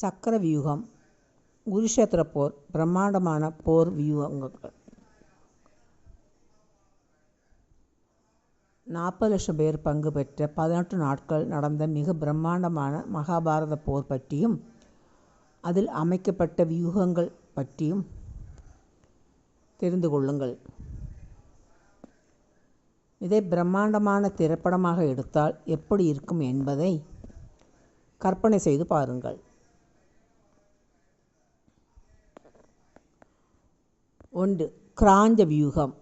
சக்கர வியூகம் குருஷேத்திர போர் பிரம்மாண்டமான போர் வியூகங்கள். நாற்பது லட்சம் பேர் பங்கு பெற்ற பதினெட்டு நாட்கள் நடந்த மிக பிரம்மாண்டமான மகாபாரத போர் பற்றியும் அதில் அமைக்கப்பட்ட வியூகங்கள் பற்றியும் தெரிந்து கொள்ளுங்கள். இதை பிரம்மாண்டமான திரைப்படமாக எடுத்தால் எப்படி இருக்கும் என்பதை கற்பனை செய்து பாருங்கள். ஒன்று கிராஞ்ச வியூகம்.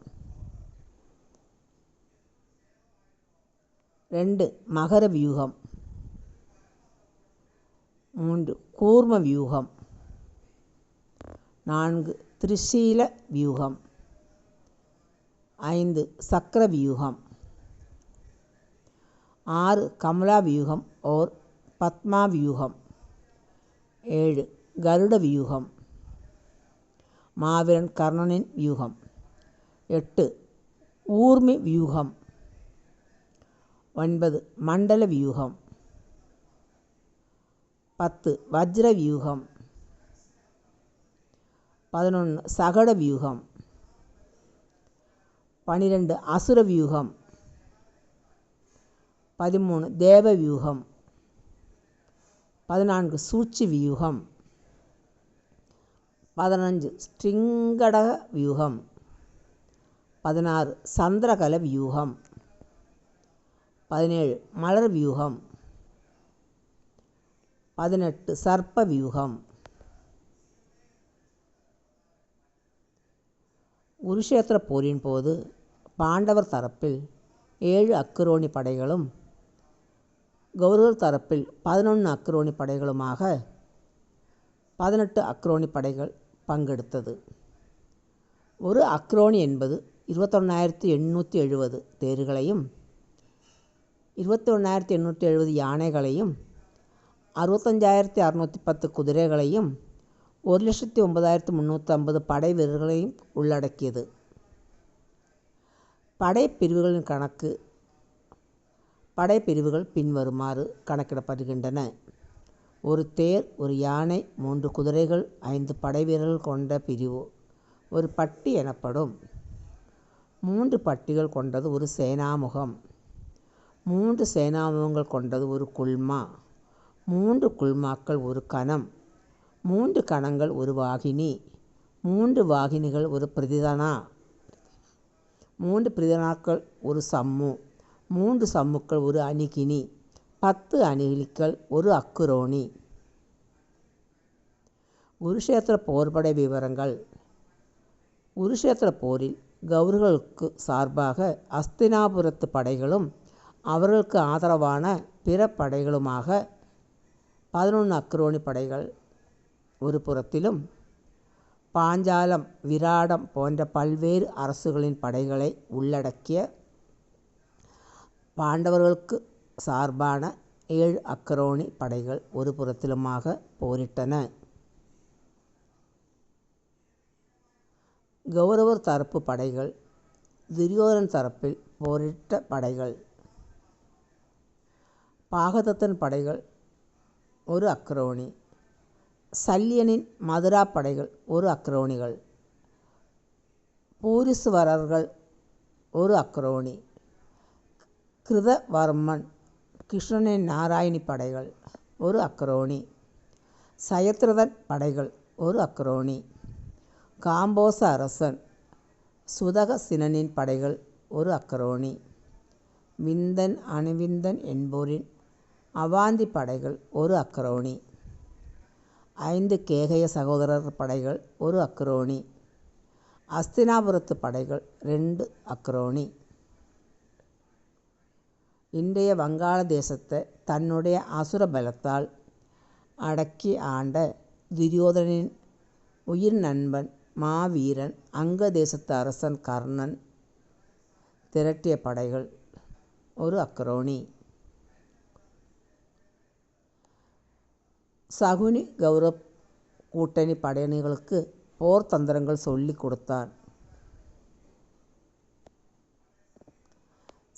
ரெண்டு மகர வியூகம். மூன்று கூர்ம வியூகம். நான்கு திரிசீல வியூகம். ஐந்து சக்கர வியூகம். ஆறு கமலா வியூகம் ஓர் பத்மா வியூகம். ஏழு கருட வியூகம். மாவீரன் கர்ணனின் வியூகம். எட்டு ஊர்மி வியூகம். ஒன்பது மண்டல வியூகம். பத்து வஜ்ர வியூகம். பதினொன்று சகட வியூகம். பனிரெண்டு அசுர வியூகம். பதிமூணு தேவ வியூகம். பதினான்கு சூழ்ச்சி வியூகம். பதினஞ்சு. ஸ்ட்ரிங்கடக வியூகம். பதினாறு. சந்திரகல வியூகம். பதினேழு. மலர் வியூகம். பதினெட்டு. சர்ப்ப வியூகம். குருஷேத்திர போரின் போது பாண்டவர் தரப்பில் ஏழு அக்குரோணி படைகளும் கௌரவர் தரப்பில் பதினொன்று அக்ரோணி படைகளுமாக பதினெட்டு அக்ரோணி படைகள் பங்கெடுத்தது. ஒரு அக்ரோணி என்பது இருபத்தொன்னாயிரத்தி எண்ணூற்றி எழுபது தேர்களையும் இருபத்தி ஒன்றாயிரத்தி எண்ணூற்றி எழுபது யானைகளையும் அறுபத்தஞ்சாயிரத்தி அறநூற்றி பத்து குதிரைகளையும் ஒரு லட்சத்தி ஒன்பதாயிரத்தி முந்நூற்றி ஐம்பது படை வீரர்களையும் உள்ளடக்கியது. படைப்பிரிவுகளின் கணக்கு படைப்பிரிவுகள் பின்வருமாறு கணக்கிடப்படுகின்றன. ஒரு தேர் ஒரு யானை மூன்று குதிரைகள் ஐந்து படை வீரர்கள் கொண்ட பிரிவு. ஒரு பட்டி எனப்படும். மூன்று பட்டிகள் கொண்டது ஒரு சேனாமுகம். மூன்று சேனாமுகங்கள் கொண்டது ஒரு குல்மா. மூன்று குல்மாக்கள் ஒரு கணம். மூன்று கணங்கள் ஒரு வாகினி. மூன்று வாகினிகள் ஒரு பிரதிதனா? மூன்று பிரதிதனாக்கள் ஒரு சம்மு. மூன்று சம்முக்கள் ஒரு அணிகினி. பத்து அணிகிலிக்கள் ஒரு அக்குரோணி குருஷேத்திர போர்படை விவரங்கள் குருஷேத்திர போரில் கௌரவர்களுக்கு சார்பாக அஸ்தினாபுரத்து படைகளும் அவர்களுக்கு ஆதரவான பிற படைகளுமாக பதினொன்று அக்ரோணி படைகள் ஒரு புறத்திலும் பாஞ்சாலம் விராடம் போன்ற பல்வேறு அரசுகளின் படைகளை உள்ளடக்கிய பாண்டவர்களுக்கு சார்பான ஏழு அக்கரோணி படைகள் ஒரு புறத்திலுமாக போரிட்டன. கௌரவர் தரப்பு படைகள் துரியோதன் தரப்பில் போரிட்ட படைகள். பாகதத்தன் படைகள் ஒரு அக்ரோணி சல்யனின் மதுரா படைகள் ஒரு அக்ரோணிகள் பூரிசுவரர்கள் ஒரு அக்ரோணி கிருதவர்மன் கிருஷ்ணனின் நாராயணி படைகள் ஒரு அக்ரோணி. சயத்ரதன் படைகள் ஒரு அக்ரோணி. காம்போச அரசன் சுதகசினனின் படைகள் ஒரு அக்ரோணி. விந்தன் அணுவிந்தன் என்போரின் அவாந்தி படைகள் ஒரு அக்ரோணி. ஐந்து கேகய சகோதரர் படைகள் ஒரு அக்ரோணி. அஸ்தினாபுரத்து படைகள் ரெண்டு அக்ரோணி. இன்றைய வங்காள தேசத்தை தன்னுடைய அசுர பலத்தால் அடக்கி ஆண்ட துரியோதனின் உயிர் நண்பன் மாவீரன் அங்க தேசத்து அரசன் கர்ணன் திரட்டிய படைகள் ஒரு அக்ரோணி. சகுனி கௌரவ் கூட்டணி படையணிகளுக்கு போர் தந்திரங்கள் சொல்லி கொடுத்தான்.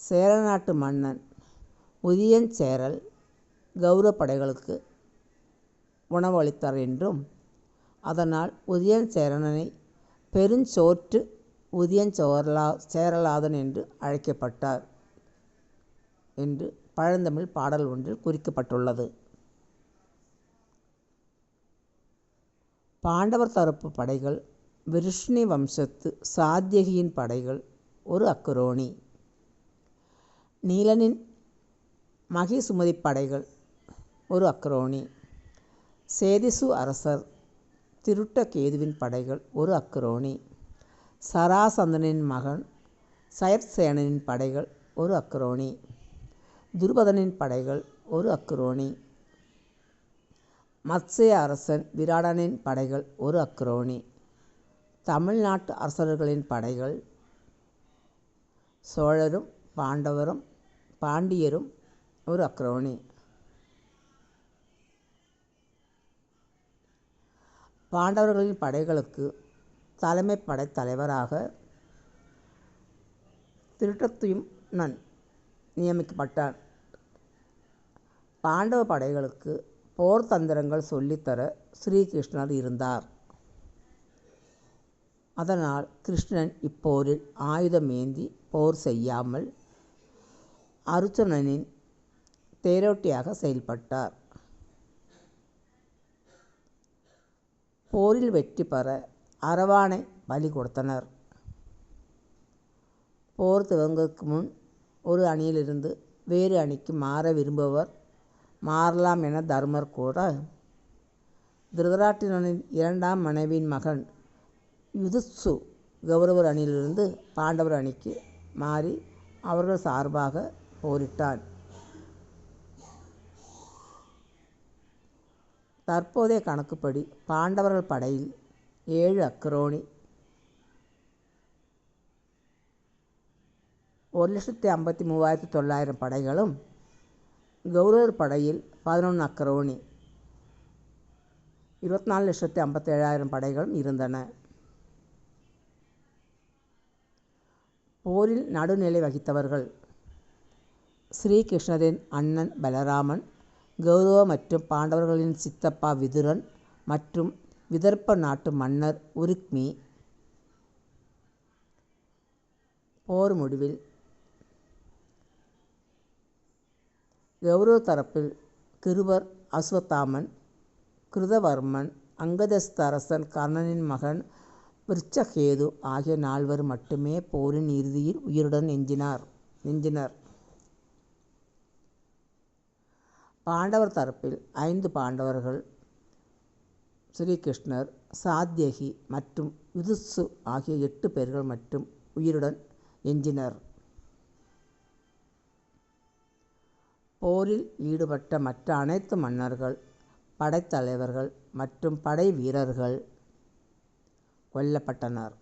சேர நாட்டு மன்னன் உதியன் சேரல் கௌரவ படைகளுக்கு உணவளித்தார் என்றும் அதனால் உதியன் சேரனை பெருஞ்சோற்று உதியன் சோரலா சேரலாதன் என்று அழைக்கப்பட்டார் என்று பழந்தமிழ் பாடல் ஒன்றில் குறிக்கப்பட்டுள்ளது. பாண்டவர் தரப்பு படைகள் விருஷ்ணி வம்சத்து சாத்தியகியின் படைகள் ஒரு அக்குரோணி நீலனின் மகிசுமதி படைகள். ஒரு அக்ரோணி. சேதிசு அரசர் திருட்ட கேதுவின் படைகள். ஒரு அக்ரோணி. சராசந்தனின் மகன் சயர்சேனனின் படைகள். ஒரு அக்ரோணி. துருபதனின் படைகள். ஒரு அக்ரோணி. மத்சய அரசன் விராடனின் படைகள். ஒரு அக்ரோணி. தமிழ்நாட்டு அரசர்களின் படைகள். சோழரும் பாண்டவரும் பாண்டியரும் ஒரு அக்ரோணி பாண்டவர்களின் படைகளுக்கு தலைமை படை தலைவராக திருட்டத்துயும்னன் நியமிக்கப்பட்டான். பாண்டவ படைகளுக்கு போர் தந்திரங்கள் சொல்லித்தர ஸ்ரீகிருஷ்ணர் இருந்தார். அதனால் கிருஷ்ணன் இப்போரில் ஆயுதமேந்தி போர் செய்யாமல் அருச்சுனனின் தேரோட்டியாக செயல்பட்டார். போரில் வெற்றி பெற அரவானை பலி கொடுத்தனர். போர் துவங்குவதற்கு முன் ஒரு அணியிலிருந்து வேறு அணிக்கு மாற விரும்புவர் மாறலாம் என தர்மர் கூற திருதராட்டிரனின் இரண்டாம் மனைவியின் மகன் யுதுசு கௌரவர் அணியிலிருந்து பாண்டவர் அணிக்கு மாறி அவர்கள் சார்பாக போரிட்டான் தற்போதைய கணக்குப்படி பாண்டவர்கள் படையில் ஏழு அக்ரோணி ஒரு லட்சத்தி ஐம்பத்தி மூவாயிரத்தி தொள்ளாயிரம் படைகளும் கௌரவர் படையில் பதினொன்று அக்ரோணி இருபத்தி நாலு லட்சத்தி ஐம்பத்தேழாயிரம் படைகளும் இருந்தன. போரில் நடுநிலை வகித்தவர்கள் ஸ்ரீகிருஷ்ணரின் அண்ணன் பலராமன் கௌரவ மற்றும் பாண்டவர்களின் சித்தப்பா விதுரன் மற்றும் விதர்ப்ப நாட்டு மன்னர் உருக்மி. போர் முடிவில் கௌரவ தரப்பில் கிருவர் அஸ்வத்தாமன் கிருதவர்மன் அங்கதஸ்த அரசன் கர்ணனின் மகன் விருச்சகேது ஆகிய நால்வர் மட்டுமே போரின் இறுதியில் உயிருடன் நெஞ்சினார் நெஞ்சினர். பாண்டவர் தரப்பில் ஐந்து பாண்டவர்கள் ஸ்ரீகிருஷ்ணர் சாத்யகி மற்றும் யுதுசு ஆகிய எட்டு பேர்கள் மட்டும் உயிருடன் எஞ்சினர். போரில் ஈடுபட்ட மற்ற அனைத்து மன்னர்கள் படைத்தலைவர்கள் மற்றும் படை வீரர்கள் கொல்லப்பட்டனர்.